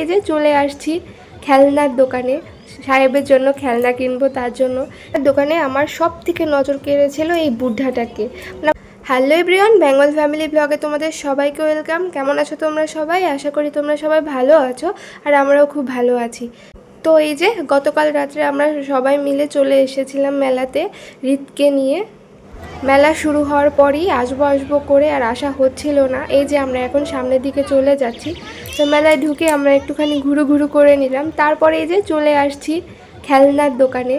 এই যে চলে আসছি খেলনার দোকানে। সাহেবের জন্য খেলনা কিনবো, তার জন্য। দোকানে আমার সব থেকে নজর কেড়েছিল এই বুদ্ধাটাকে হ্যালো এভরিওয়ান, বেঙ্গল ফ্যামিলি ব্লগে তোমাদের সবাইকে ওয়েলকাম। কেমন আছো তোমরা সবাই? আশা করি তোমরা সবাই ভালো আছো আর আমরাও খুব ভালো আছি। তো এই যে গতকাল রাত্রে আমরা সবাই মিলে চলে এসেছিলাম মেলাতে রিতকে নিয়ে। মেলা শুরু হওয়ার পরই আসব আসব করে আর আসা হচ্ছিল না। এই যে আমরা এখন সামনের দিকে চলে যাচ্ছি। তো মেলায় ঢুকে আমরা একটুখানি ঘুরু ঘুরু করে নিলাম। তারপরে এই যে চলে আসছি খেলনার দোকানে।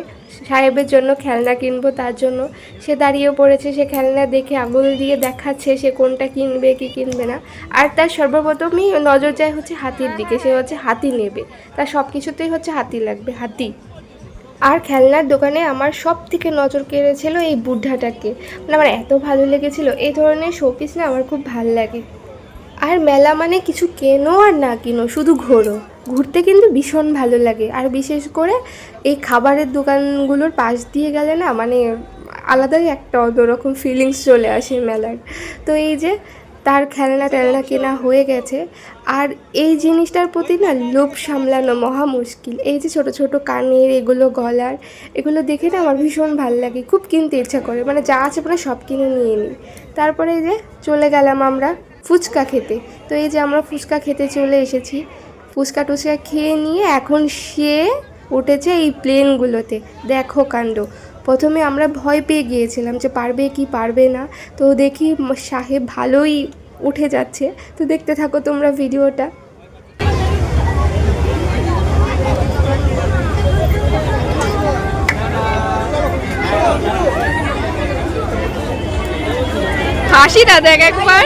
সাহেবের জন্য খেলনা কিনবো, তার জন্য। সে দাঁড়িয়ে পড়েছে, সে খেলনা দেখে আঙুল দিয়ে দেখাচ্ছে সে কোনটা কিনবে, কি কিনবে না। আর তার সর্বপ্রথমই নজর যায় হচ্ছে হাতির দিকে, সে হচ্ছে হাতি নেবে। তার সব কিছুতেই হচ্ছে হাতি লাগবে, হাতি। আর খেলনার দোকানে আমার সব থেকে নজর কেড়েছিল এই বুদ্ধাটাকে মানে আমার এত ভালো লেগেছিল, এই ধরনের শোপিস না আমার খুব ভালো লাগে। আর মেলা মানে কিছু কেনো আর না কেনো, শুধু ঘোরো। ঘুরতে কিন্তু ভীষণ ভালো লাগে। আর বিশেষ করে এই খাবারের দোকানগুলোর পাশ দিয়ে গেলে না মানে আলাদাই একটা অন্যরকম ফিলিংস চলে আসে মেলার। তো এই যে তার খেলনা টেলনা কেনা হয়ে গেছে। আর এই জিনিসটার প্রতি না লোভ সামলানো মহা মুশকিল। এই যে ছোট ছোট কানের এগুলো গলার, এগুলো দেখে না আমার ভীষণ ভালো লাগে। খুব কিনতে ইচ্ছা করে। মানে যা আছে মানে সব কিনে নিয়ে নিই। তারপরে এই যে চলে গেলাম আমরা ফুচকা খেতে। তো এই যে আমরা ফুচকা খেতে চলে এসেছি। ফুচকা টুচকা খেয়ে নিয়ে এখন সে উঠেছে এই প্লেনগুলোতে দেখো কাণ্ড। প্রথমে আমরা ভয় পেয়ে গিয়েছিলাম যে পারবে কি পারবে না। তো দেখি সাহেব ভালোই উঠে যাচ্ছে। তো দেখতে থাকো তোমরা ভিডিওটা। হাসি না দেখ একবার।